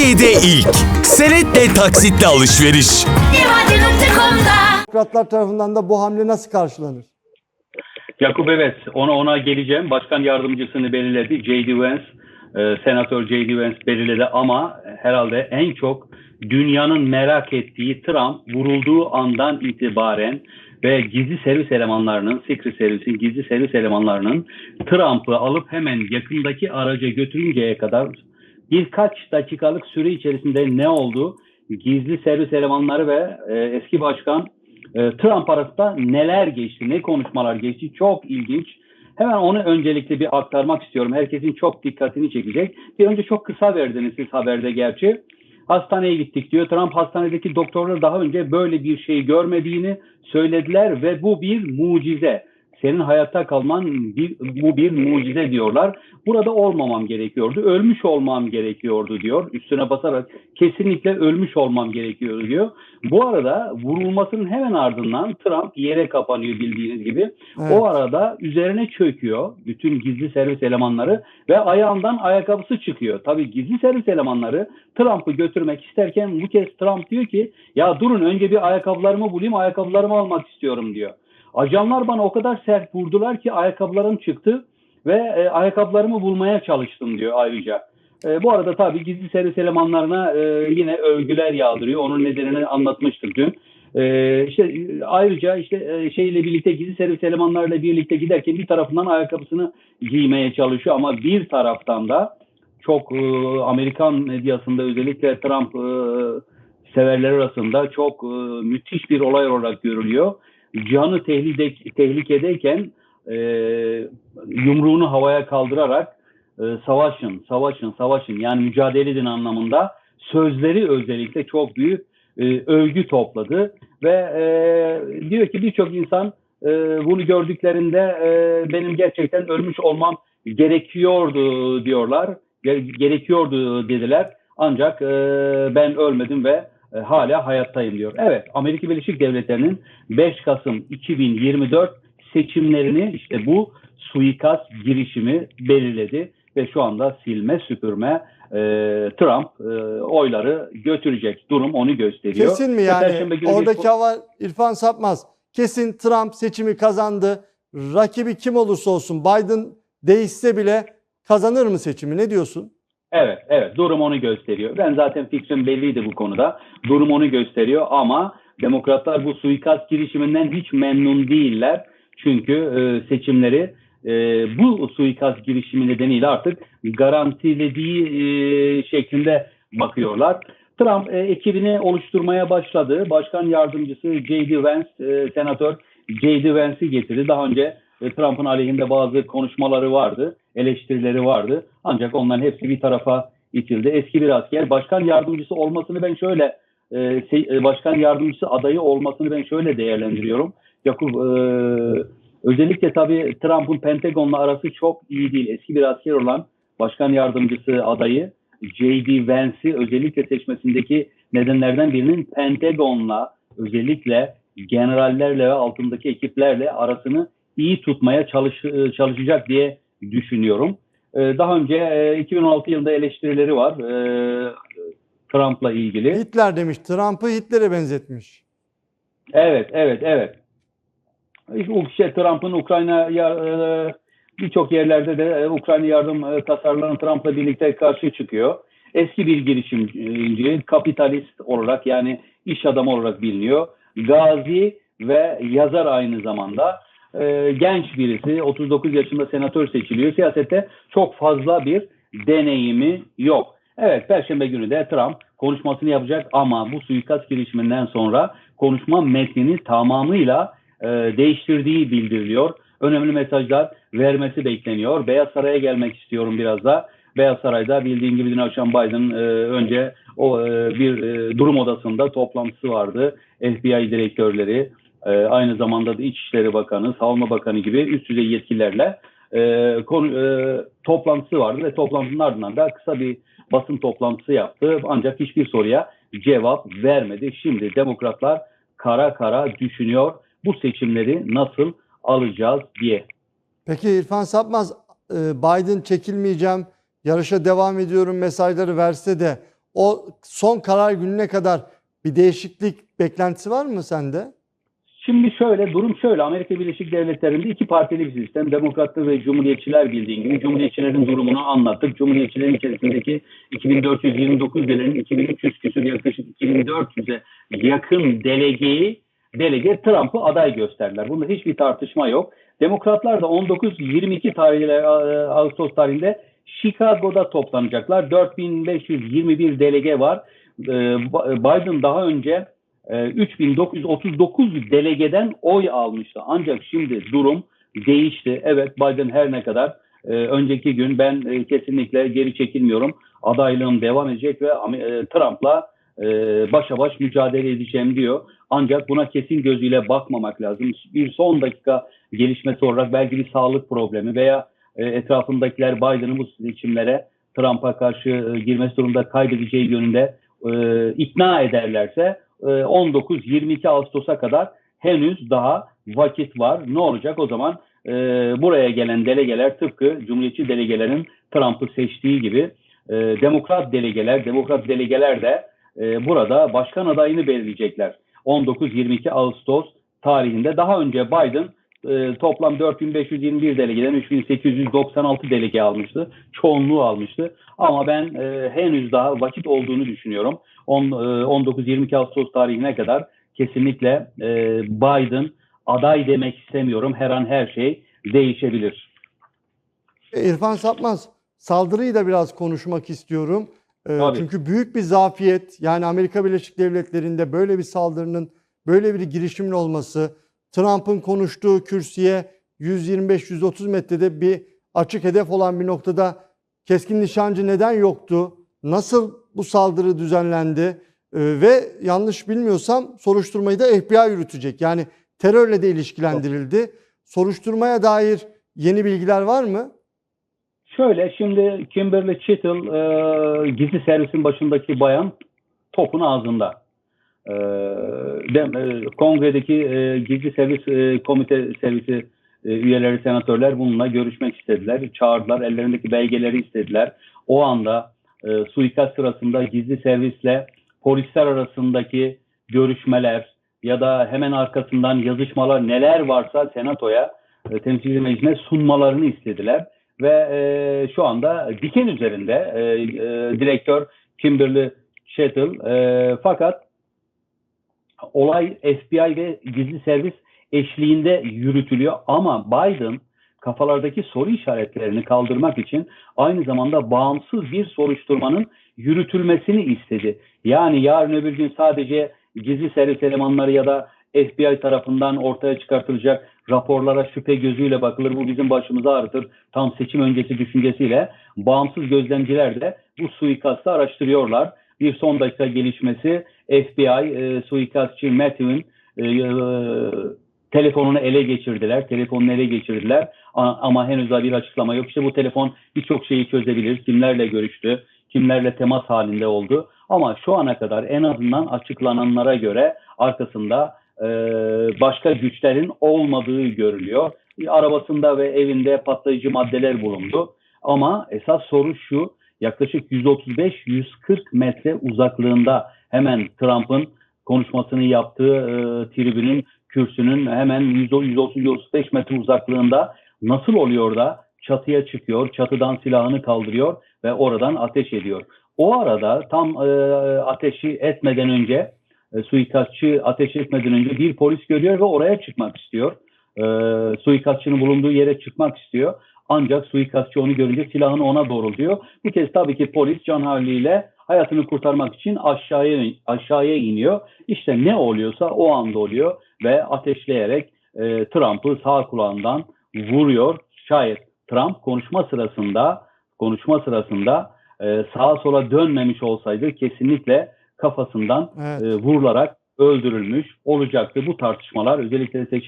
Türkiye'de ilk. Senetle taksitle alışveriş. Demokratlar tarafından da bu hamle nasıl karşılanır? Yakup evet ona ona geleceğim. Başkan yardımcısını belirledi. J.D. Vance, e, Senatör J.D. Vance belirledi ama herhalde en çok dünyanın merak ettiği Trump vurulduğu andan itibaren ve gizli servis elemanlarının, Secret Service'in gizli servis elemanlarının Trump'ı alıp hemen yakındaki araca götürünceye kadar birkaç dakikalık süre içerisinde ne oldu? Gizli servis elemanları ve e, eski başkan e, Trump arasında neler geçti, ne konuşmalar geçti çok ilginç. Hemen onu öncelikle bir aktarmak istiyorum. Herkesin çok dikkatini çekecek. Bir önce çok kısa verdiniz siz haberde gerçi. Hastaneye gittik diyor. Trump hastanedeki doktorlar daha önce böyle bir şey görmediğini söylediler ve bu bir mucize. Senin hayatta kalman bir, bu bir mucize diyorlar. Burada olmamam gerekiyordu. Ölmüş olmam gerekiyordu diyor. Üstüne basarak kesinlikle ölmüş olmam gerekiyordu diyor. Bu arada vurulmasının hemen ardından Trump yere kapanıyor bildiğiniz gibi. Evet. O arada üzerine çöküyor bütün gizli servis elemanları ve ayağından ayakkabısı çıkıyor. Tabii gizli servis elemanları Trump'ı götürmek isterken bu kez Trump diyor ki ya durun önce bir ayakkabılarımı bulayım ayakkabılarımı almak istiyorum diyor. Ajanlar bana o kadar sert vurdular ki ayakkabılarım çıktı ve e, ayakkabılarımı bulmaya çalıştım diyor ayrıca. E, bu arada tabii gizli servis elemanlarına e, yine övgüler yağdırıyor. Onun nedenini anlatmıştık dün. E, işte e, ayrıca işte e, şeyle birlikte gizli servis elemanlarıyla birlikte giderken bir tarafından ayakkabısını giymeye çalışıyor ama bir taraftan da çok e, Amerikan medyasında özellikle Trump e, severler arasında çok e, müthiş bir olay olarak görülüyor. Canı tehlike, tehlikedeyken e, yumruğunu havaya kaldırarak e, savaşın, savaşın, savaşın yani mücadele edin anlamında sözleri özellikle çok büyük e, övgü topladı ve e, diyor ki birçok insan e, bunu gördüklerinde e, benim gerçekten ölmüş olmam gerekiyordu diyorlar, Ge- gerekiyordu dediler. Ancak e, ben ölmedim ve e, hala hayattayım diyor. Evet, Amerika Birleşik Devletleri'nin 5 Kasım 2024 seçimlerini işte bu suikast girişimi belirledi ve şu anda silme süpürme e, Trump e, oyları götürecek durum onu gösteriyor. Kesin mi yani? Oradaki hava İrfan Sapmaz. Kesin Trump seçimi kazandı. Rakibi kim olursa olsun Biden değişse bile kazanır mı seçimi? Ne diyorsun? Evet, evet. Durum onu gösteriyor. Ben zaten fikrim belliydi bu konuda. Durum onu gösteriyor ama demokratlar bu suikast girişiminden hiç memnun değiller. Çünkü e, seçimleri e, bu suikast girişimi nedeniyle artık garantilediği e, şeklinde bakıyorlar. Trump e, ekibini oluşturmaya başladı. Başkan yardımcısı J.D. Vance, e, senatör J.D. Vance'i getirdi. Daha önce e, Trump'ın aleyhinde bazı konuşmaları vardı, eleştirileri vardı. Ancak onların hepsi bir tarafa itildi. Eski bir asker. Başkan yardımcısı olmasını ben şöyle, e, e, başkan yardımcısı adayı olmasını ben şöyle değerlendiriyorum. Yakup, e, özellikle tabii Trump'ın Pentagon'la arası çok iyi değil. Eski bir asker olan başkan yardımcısı adayı J.D. Vance'i özellikle seçmesindeki nedenlerden birinin Pentagon'la özellikle generallerle ve altındaki ekiplerle arasını iyi tutmaya çalış, e, çalışacak diye düşünüyorum. E, Daha önce e, 2016 yılında eleştirileri var e, Trump'la ilgili. Hitler demiş. Trump'ı Hitler'e benzetmiş. Evet, evet, evet. İşte işte Trump'ın Ukrayna ya- e, birçok yerlerde de e, Ukrayna yardım e, tasarılarının Trump'la birlikte karşı çıkıyor. Eski bir girişimci, kapitalist olarak yani iş adamı olarak biliniyor. Gazi ve yazar aynı zamanda. E, genç birisi, 39 yaşında senatör seçiliyor. Siyasette çok fazla bir deneyimi yok. Evet, Perşembe günü de Trump konuşmasını yapacak ama bu suikast girişiminden sonra konuşma metnini tamamıyla e, değiştirdiği bildiriliyor. Önemli mesajlar vermesi bekleniyor. Beyaz Saray'a gelmek istiyorum biraz da. Beyaz Saray'da bildiğin gibi dün akşam Biden e, önce o e, bir e, durum odasında toplantısı vardı. FBI direktörleri, e, aynı zamanda da İçişleri Bakanı, Savunma Bakanı gibi üst düzey yetkililerle e, konu, e, toplantısı vardı ve toplantının ardından da kısa bir basın toplantısı yaptı. Ancak hiçbir soruya cevap vermedi. Şimdi demokratlar kara kara düşünüyor bu seçimleri nasıl alacağız diye. Peki İrfan Sapmaz e, Biden çekilmeyeceğim, yarışa devam ediyorum mesajları verse de o son karar gününe kadar bir değişiklik beklentisi var mı sende? Şimdi şöyle, durum şöyle. Amerika Birleşik Devletleri'nde iki partili bir sistem. Demokratlar ve Cumhuriyetçiler bildiğin gibi. Cumhuriyetçilerin durumunu anlattık. Cumhuriyetçilerin içerisindeki 2429 delenin 2300 küsur yaklaşık 2400'e yakın delegeyi delege Trump'ı aday gösterdiler. Bunda hiçbir tartışma yok. Demokratlar da 19-22 tarihinde, Ağustos tarihinde Chicago'da toplanacaklar. 4521 delege var. Ee, Biden daha önce e, 3939 delegeden oy almıştı. Ancak şimdi durum değişti. Evet Biden her ne kadar e, önceki gün ben e, kesinlikle geri çekilmiyorum. Adaylığım devam edecek ve e, Trump'la başa baş mücadele edeceğim diyor. Ancak buna kesin gözüyle bakmamak lazım. Bir son dakika gelişmesi olarak belki bir sağlık problemi veya etrafındakiler Biden'ın bu seçimlere Trump'a karşı e, girmesi durumunda kaybedeceği yönünde ikna ederlerse 19-22 Ağustos'a kadar henüz daha vakit var. Ne olacak o zaman? E, buraya gelen delegeler tıpkı Cumhuriyetçi delegelerin Trump'ı seçtiği gibi e, demokrat delegeler, demokrat delegeler de e, burada başkan adayını belirleyecekler. 19-22 Ağustos tarihinde daha önce Biden e, toplam 4521 delegeden 3896 delege almıştı. Çoğunluğu almıştı. Ama ben e, henüz daha vakit olduğunu düşünüyorum. E, 19-22 Ağustos tarihine kadar kesinlikle e, Biden aday demek istemiyorum. Her an her şey değişebilir. E, İrfan Sapmaz, saldırıyı da biraz konuşmak istiyorum. E, Tabii. çünkü büyük bir zafiyet. Yani Amerika Birleşik Devletleri'nde böyle bir saldırının, böyle bir girişimin olması, Trump'ın konuştuğu kürsüye 125-130 metrede bir açık hedef olan bir noktada keskin nişancı neden yoktu? Nasıl bu saldırı düzenlendi? Ee, ve yanlış bilmiyorsam soruşturmayı da FBI yürütecek. Yani terörle de ilişkilendirildi. Soruşturmaya dair yeni bilgiler var mı? Şöyle şimdi Kimberly Chittle e, gizli servisin başındaki bayan topun ağzında. E, de, e, kongredeki e, gizli servis e, komite servisi e, üyeleri, senatörler bununla görüşmek istediler. Çağırdılar, ellerindeki belgeleri istediler. O anda e, suikast sırasında gizli servisle polisler arasındaki görüşmeler ya da hemen arkasından yazışmalar neler varsa senatoya, e, temsilciler meclisine sunmalarını istediler. Ve e, şu anda diken üzerinde e, e, direktör Kimberly Chettle e, fakat olay FBI ve gizli servis eşliğinde yürütülüyor ama Biden kafalardaki soru işaretlerini kaldırmak için aynı zamanda bağımsız bir soruşturmanın yürütülmesini istedi. Yani yarın öbür gün sadece gizli servis elemanları ya da FBI tarafından ortaya çıkartılacak raporlara şüphe gözüyle bakılır. Bu bizim başımızı ağrıtır. Tam seçim öncesi düşüncesiyle bağımsız gözlemciler de bu suikastı araştırıyorlar. Bir son dakika gelişmesi FBI e, suikastçı Matthew'in e, e, telefonunu ele geçirdiler. Telefonunu ele geçirdiler ama henüz daha bir açıklama yok. İşte bu telefon birçok şeyi çözebilir. Kimlerle görüştü, kimlerle temas halinde oldu. Ama şu ana kadar en azından açıklananlara göre arkasında e, başka güçlerin olmadığı görülüyor. Arabasında ve evinde patlayıcı maddeler bulundu. Ama esas soru şu, yaklaşık 135-140 metre uzaklığında hemen Trump'ın konuşmasını yaptığı e, tribünün kürsünün hemen 130-135 metre uzaklığında nasıl oluyor da çatıya çıkıyor, çatıdan silahını kaldırıyor ve oradan ateş ediyor. O arada tam e, ateşi etmeden önce e, suikastçı ateş etmeden önce bir polis görüyor ve oraya çıkmak istiyor. E, suikastçının bulunduğu yere çıkmak istiyor. Ancak suikastçı onu görünce silahını ona doğrultuyor. Bu kez tabii ki polis can havliyle hayatını kurtarmak için aşağıya aşağıya iniyor. İşte ne oluyorsa o anda oluyor ve ateşleyerek e, Trump'ı sağ kulağından vuruyor. Şayet Trump konuşma sırasında konuşma sırasında e, sağa sola dönmemiş olsaydı kesinlikle kafasından Evet. e, vurularak öldürülmüş olacaktı. Bu tartışmalar özellikle seçim